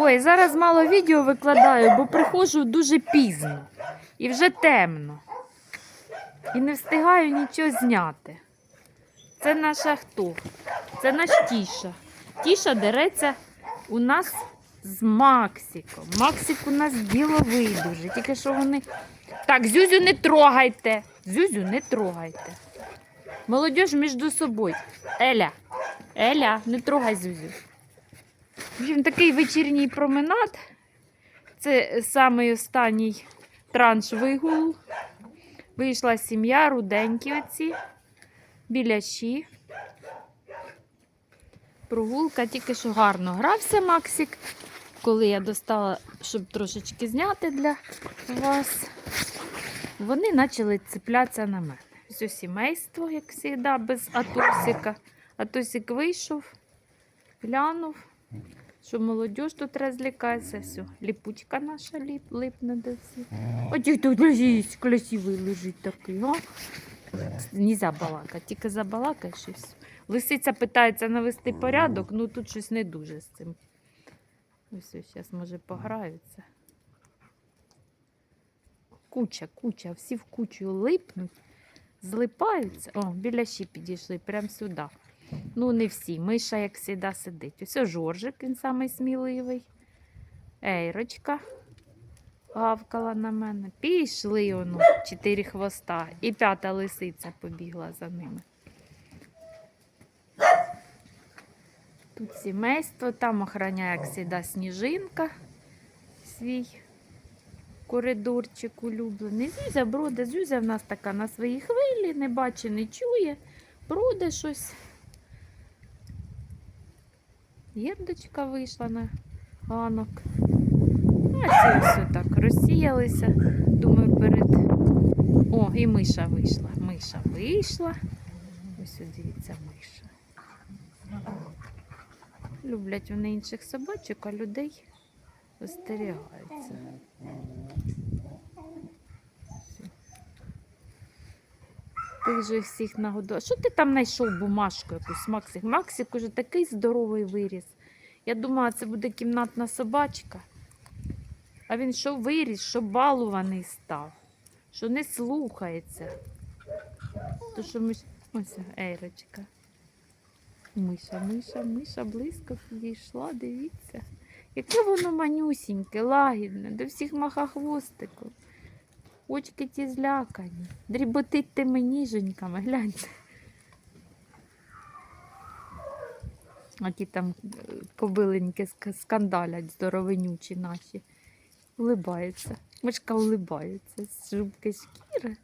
Ой, зараз мало відео викладаю, бо приходжу дуже пізно і вже темно. І не встигаю нічого зняти. Це наша хто? Це наш Тіша. Тіша дереться у нас з Максиком. Максик у нас діловий дуже. Тільки що вони. Так, Зюзю не трогайте. Зюзю не трогайте. Молодіж між собою. Еля, Еля, не трогай Зюзю. В общем, такий вечірній променад. Це самий останній транш вигулу. Вийшла сім'я, руденькі оці, біляші. Прогулка тільки що гарно грався Максик. Коли я достала, щоб трошечки зняти для вас, вони почали цеплятися на мене. Все сімейство, як завжди, без Атосика. Атосик вийшов, глянув, що молодь тут розлікається. Все, ліпучка наша ліп, липне до всіх. Ой, тут лежить, красивий лежить такий, а? Нельзя балакати, тільки забалакаєш і все. Лисиця питається навести порядок, ну тут щось не дуже з цим. Ось ось зараз, може, пограються. Куча, куча, всі в кучу липнуть, злипаються. О, біляші підійшли прямо сюди. Ну, не всі. Миша, як завжди, сидить. Ось Жоржик, він самий сміливий. Ейрочка гавкала на мене. Пішли воно, чотири хвоста. І п'ята лисиця побігла за ними. Тут сімейство, там охороняє, як завжди, сніжинка. Свій коридорчик улюблений. Зюзя броде. Зюзя в нас така на своїй хвилі, не бачить, не чує. Броде щось. Єндочка вийшла на ганок. А ці все так розсіялися. Думаю, перед. О, і миша вийшла. Миша вийшла. Ось дивіться, миша. Люблять вони інших собачок, а людей остерігаються. Ти вже всіх нагодував. Що ти там знайшов бумажку якусь, Максик? Максик уже такий здоровий виріс. Я думала, це буде кімнатна собачка. А він що виріс, що балуваний став, що не слухається. То що ми... Ось Ейрочка. Миша, миша, миша близько підійшла, дивіться. Яке воно манюсіньке, лагідне, до всіх маха хвостиком. Очки ті злякані. Дріботить тими ніженьками, гляньте. А там е, кобиленьки скандалять, здоровенючі наші. Улибаються. Мишка улибається з жубки шкіри.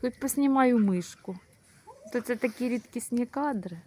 Хоч поснімаю мишку. То це такі рідкісні кадри.